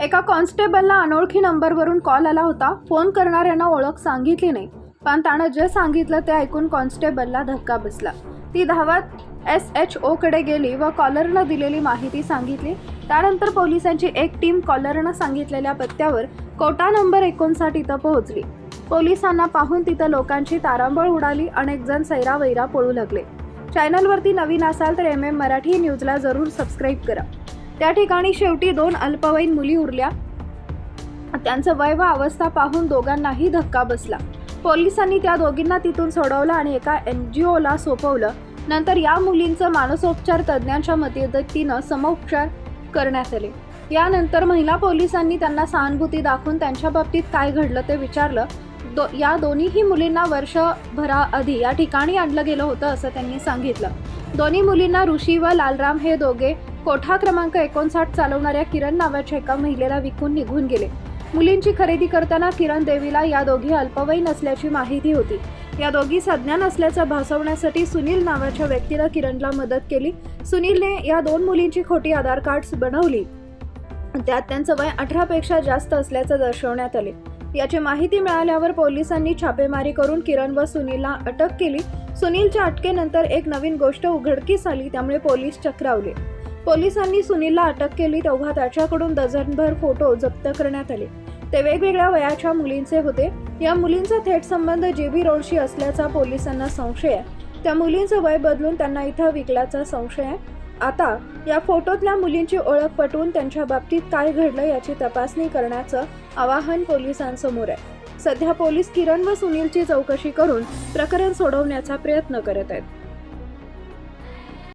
एका कॉन्स्टेबलला अनोळखी नंबरवरून कॉल आला होता. फोन करणाऱ्यांना ओळख सांगितली नाही. पण त्यानं जे सांगितलं ते ऐकून कॉन्स्टेबलला धक्का बसला. ती धावत एस एच ओकडे गेली व कॉलरनं दिलेली माहिती सांगितली. त्यानंतर पोलिसांची एक टीम कॉलरनं सांगितलेल्या पत्त्यावर कोटा नंबर एकोणसाठ इथं पोहोचली. पोलिसांना पाहून तिथं लोकांची तारांबळ उडाली. अनेक जण सैरावैरा पळू लागले. चॅनलवरती नवीन असाल तर एम एम मराठी न्यूजला जरूर सबस्क्राईब करा. त्या ठिकाणी शेवटी दोन अल्पवयीन मुली उरल्या. त्यांचं वय व अवस्था पाहून दोघांनाही धक्का बसला. पोलिसांनी त्या दोघींना तिथून सोडवलं आणि एका एन जी ओला सोपवलं. नंतर या मुलींचं मानसोपचार तज्ज्ञांच्या मदतीनं समोपचार करण्यात आले. यानंतर महिला पोलिसांनी त्यांना सहानुभूती दाखवून त्यांच्या बाबतीत काय घडलं ते विचारलं. दो या दोन्हीही मुलींना वर्षभराआधी या ठिकाणी आणलं गेलं होतं असं त्यांनी सांगितलं. दोन्ही मुलींना ऋषी व लालराम हे दोघे कोठा क्रमांक एकोणसाठ चालवणाऱ्या किरण नावाच्या एका महिलेला विकून निघून गेले. मुलींची खरेदी करताना किरण देवीला या दोघी अल्पवयीन असल्याची माहिती होती. या दोघी सज्ञान असल्याचं भासवण्यासाठी सुनील नावाच्या व्यक्तीला किरणला मदत केली. सुनीलने या दोन मुलींची खोटी आधार कार्ड्स बनवली. त्यात त्यांचं वय अठरापेक्षा जास्त असल्याचं दर्शवण्यात आले. याची माहिती मिळाल्यावर पोलिसांनी छापेमारी करून किरण व सुनीलला अटक केली. सुनीलच्या अटकेनंतर एक नवीन गोष्ट उघडकीस आली त्यामुळे पोलीस चक्रावले. पोलिसांनी सुनीलला अटक केली तेव्हा त्याच्याकडून डझनभर फोटो जप्त करण्यात आले. ते वेगवेगळ्या वयाच्या मुलींचे होते. या मुलींचा थेट संबंध जेबी रोडशी असल्याचा पोलिसांना संशय आहे. त्या मुलींचं वय बदलून त्यांना इथं विकल्याचा संशय आहे. आता या फोटोतल्या मुलींची ओळख पटवून त्यांच्या बाबतीत काय घडलं याची तपासणी करण्याचं आवाहन पोलिसांसमोर आहे. सध्या पोलीस किरण व सुनीलची चौकशी करून प्रकरण सोडवण्याचा प्रयत्न करत आहेत.